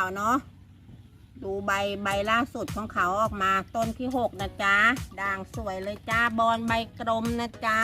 เอาเนาะดูใบใบล่าสุดของเขาออกมาต้นที่หกนะจ๊ะด่างสวยเลยจ้าบอลใบกลมนะจ๊ะ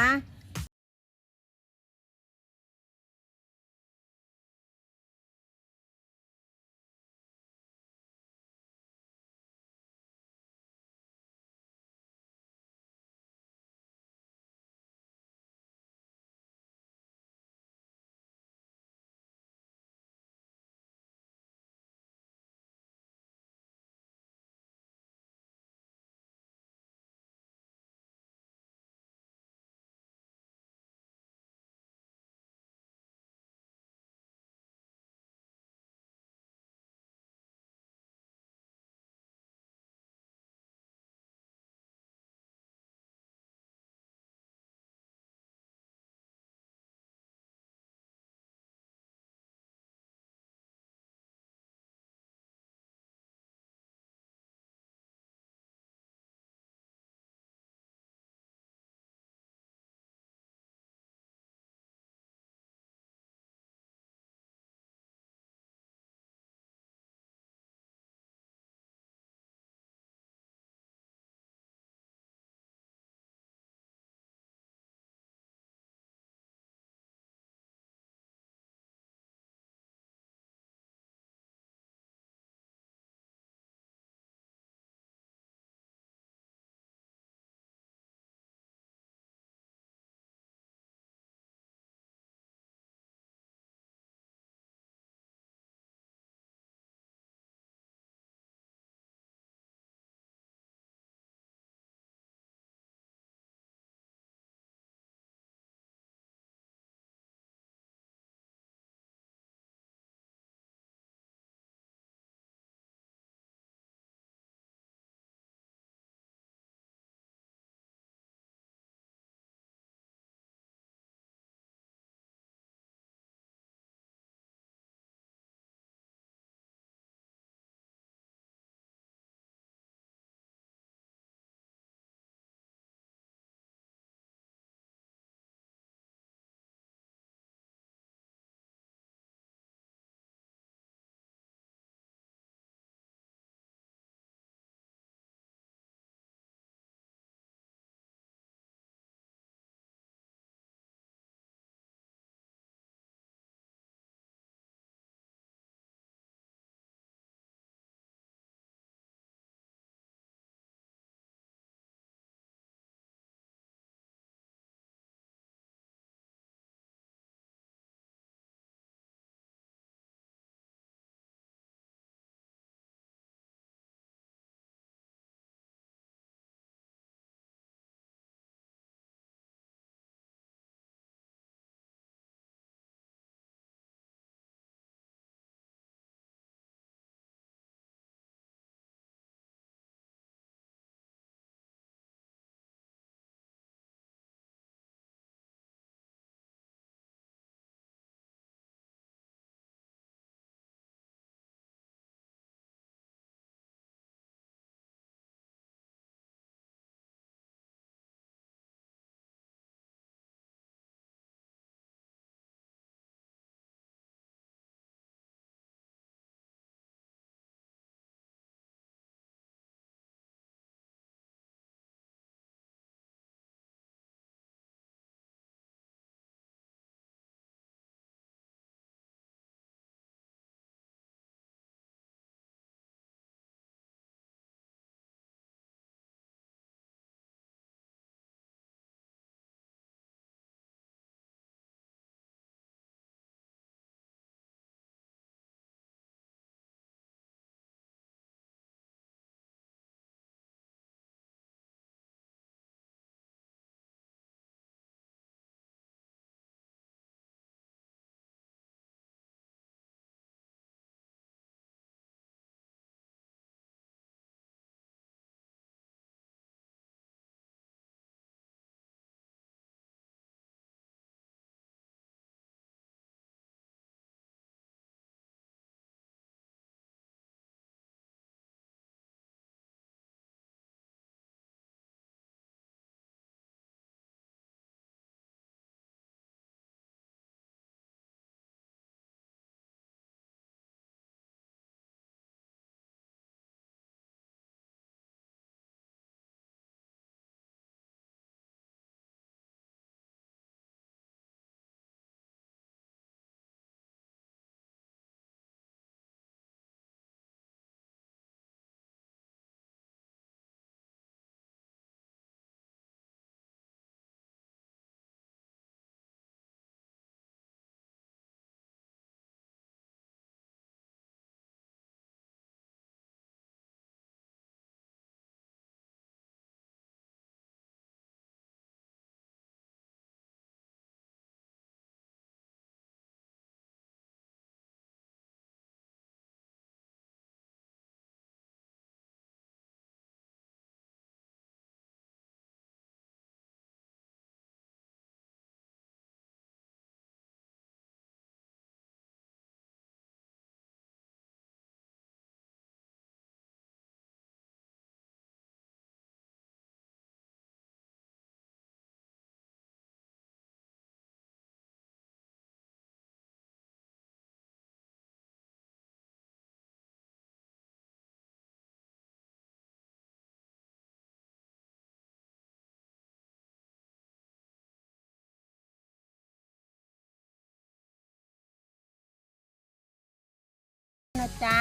นะจ๊ะ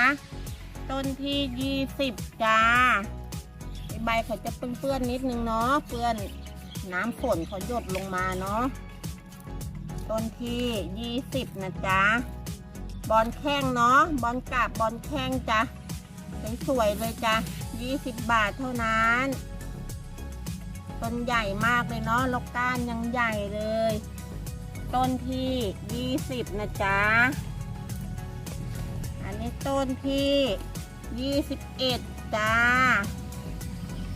ต้นที่ยี่สิบจ้า ใบเขาจะเปื้อนๆนิดนึงเนาะ เปื้อนน้ำฝนเขาหยดลงมาเนาะ ต้นที่ยี่สิบนะจ๊ะ บอลแข้งเนาะ บอลกาบบอลแข้งจ้ะสวยๆเลยจ้ะยี่สิบบาทเท่านั้น ต้นใหญ่มากเลยเนาะ ลกก้านยังใหญ่เลย ต้นที่ยี่สิบนะจ๊ะ ต้นที่ยี่สิบเอ็ดจ้า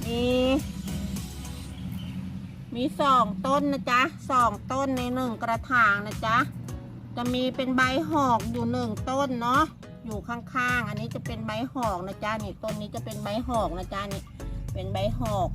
มีมีสองต้นนะจ๊ะสองต้นในหนึ่งกระถางนะจ๊ะ จะมีเป็นใบหอกอยู่หนึ่งต้นเนาะ อยู่ข้างๆ อันนี้จะเป็นใบหอกนะจ๊ะนี่ต้นนี้จะเป็นใบหอกนะจ๊ะนี่ เป็นใบหอก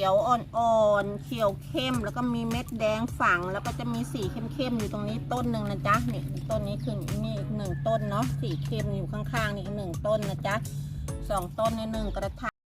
ขียวอ่อนๆ เขียวเข้มแล้วก็มีเม็ดแดงฝัง แล้วก็จะมีสีเข้มๆอยู่ตรงนี้ต้นหนึ่งนะจ๊ะนี่ต้นนี้คือมีอีกหนึ่งต้นเนาะสีเข้มอยู่ข้างๆนี่อีกหนึ่งต้นนะจ๊ะสองต้นในหนึ่งกระถาง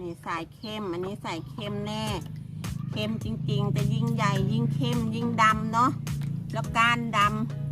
นี่สายเข้ม อันนี้สายเข้มแน่ เข้มจริงๆแต่ยิ่งใหญ่ยิ่งเข้มยิ่งดำเนาะ แล้วก้านดำ